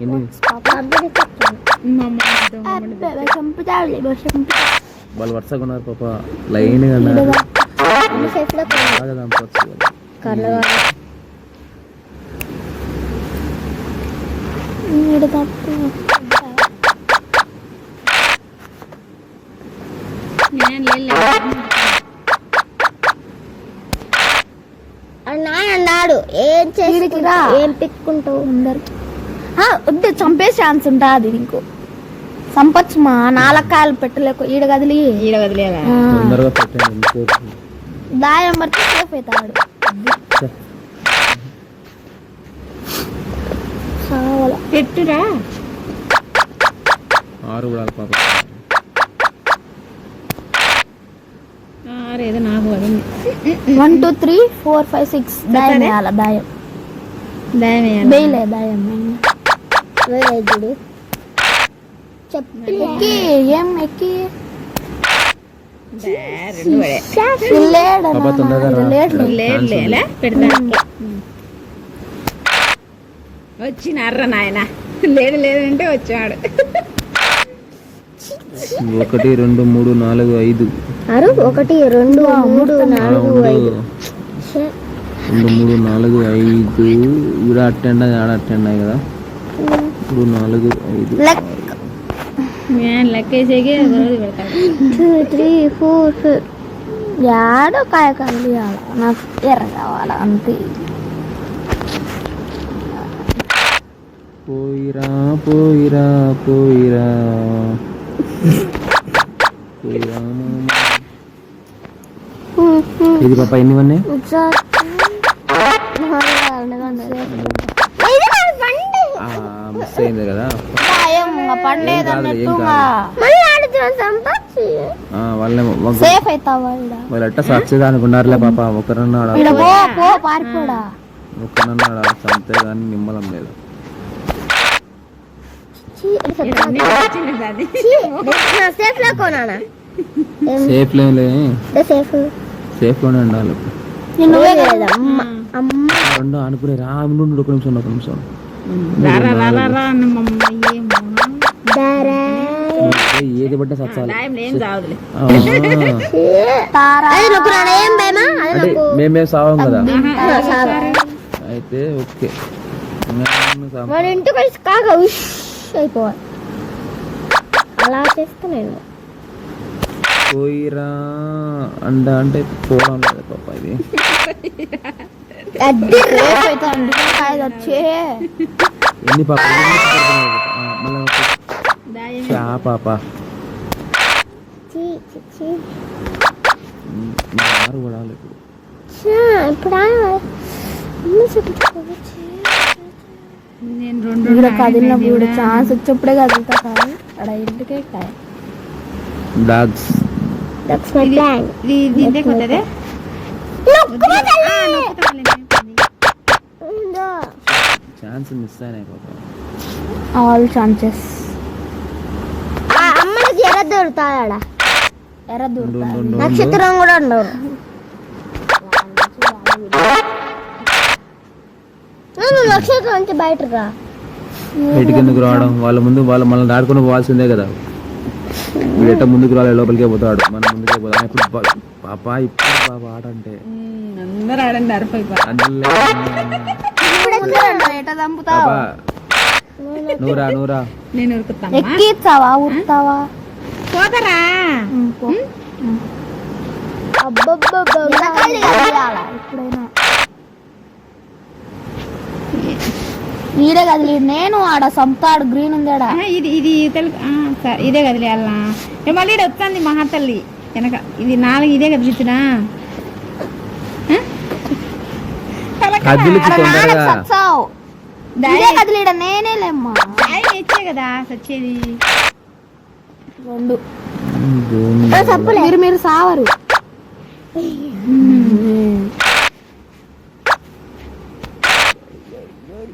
ఎన్ని వాళ్ళు వరుసగా ఉన్నారు పాప లేదు అన్నాడు ఏం. చేసి ఏం పిక్కుంటావు అందరు వద్దు చంపే ఛాన్స్ ఉంటుంది నీకు. చంపొచ్చు మా నాలుగు కాయలు పెట్టలేకు ఈడ కదిలి. ఈడ ఇంకోటి. దాయం పడితే సేఫ్ అవుతాడు. పెట్టురా. ఆరు ఏదో నాకు one two three four five six దాయం వేయాల దాయం? దయం వేయాలి. వేయలే దాయం. చూడు ఎక్కి ఏం ఎక్కి దా, రెండు పడే. లేడు పాప తొందరగా రా. లేడు లేదు లేలే పెడతా. వచ్చినారా నాయన. లేడు లేదు అంటే వచ్చాడు ఒకటి రెండు మూడు నాలుగు ఐదు. అరు ఒకటి రెండు మూడు నాలుగు. ఐదు. రెండు మూడు నాలుగు ఐదు. ఈడ అట్టెండ్ ఆడ అట్టెండ్ కదా. ఇప్పుడు నాలుగు ఐదు లెక్కేసేకి టూ త్రీ ఫోర్ ఫైవ్ యాడో కాయ కలియాల నాకు ఎర్ర కావాల అంతే పోయిరా పోయిరా పోయిరా పోయిరా. ఇది పాప ఎన్ని ఉన్నాయి మిస్ అయింది కదా వాళ్ళే? పాప ఒకరన్నాడు ఒకరన్నాడు కానీ నిమ్మలం లేదు. సేఫ్ లేలే సేఫ్ సేఫ్. లోనే ఉండాలి. రెండు అనుకునే రా నుండి ఒక నిమిషం ఒక నిమిషం. రా ఏది పడ్డా అంటే మేమేం సావం కదా. అయితే ఓకే. మేము సావం. మన ఇంటికి వచ్చి కాక ఉష్ అయిపోవాలి అలా చేస్తా నేను. పోయిరా. అండ అంటే పోవడం లేదు పాప ఇది. ఎన్ని పాప పాప? ఆరు పడాలి ఇప్పుడు. చా, ఇప్పుడు కదిలినప్పుడు ఈడ ఛాన్స్ వచ్చేప్పుడే కదులుతా కాదు అక్కడ ఇంటికే కాయ డాగ్స్ That's my plan. ఇది దీంతే ఛాన్స్ మిస్ అయినాయి పాప. All chances. అమ్మకి ఎర్ర దొరుకుతాడా ఎర్ర ఉండు, దూరం ఉండు, ఉండు, ఉండు. నక్షత్రం కూడా ఉండవు నువ్వు నక్షత్రం నుంచి బయటకు రా. బయటికి ఎందుకు రావడం? వాళ్ళ ముందు వాళ్ళు మనల్ని దాడుకొని పోవాల్సిందే కదా. వీడు ఎట్ట ముందుకు రాలే లోపలికే పోతాడు. మన ముందుకే పోతాడు ఇప్పుడు పాప ఇప్పుడు పాప ఆట అంటే. అందరూ ఆడండి అరపైపా నూరా నూరా. నేను ఉరుకుతామా ఎక్కిస్తావా ఉరుకుతావా పోతారా? ఈడే కదిలి. నేను ఆడ సంపుతాడు గ్రీన్ ఉంది ఆడ. ఆ, ఇది ఇది తెలుగు. ఇదే కదిలే అల్లా. మళ్ళీ ఇక్కడ వస్తుంది మహాతల్లి. వెనక. ఇది నాలుగు ఇదే కదిలించినా? కదిలించి తొందరగా. ఇదే కదిలీడ నేనే లేమ్మా ఇచ్చే కదా సచ్చేది రెండు. మీరు మీరు సావరు.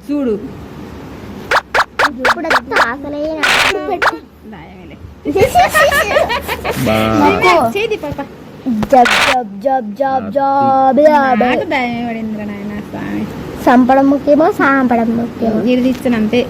చూడు. ఇప్పుడు జబ్ జబ్ జబ్ జబ్ జబ్ స్వామి. సంపడం ముఖ్యమో సాంపడం ముఖ్యమో? ఇది ఇచ్చిన అంతే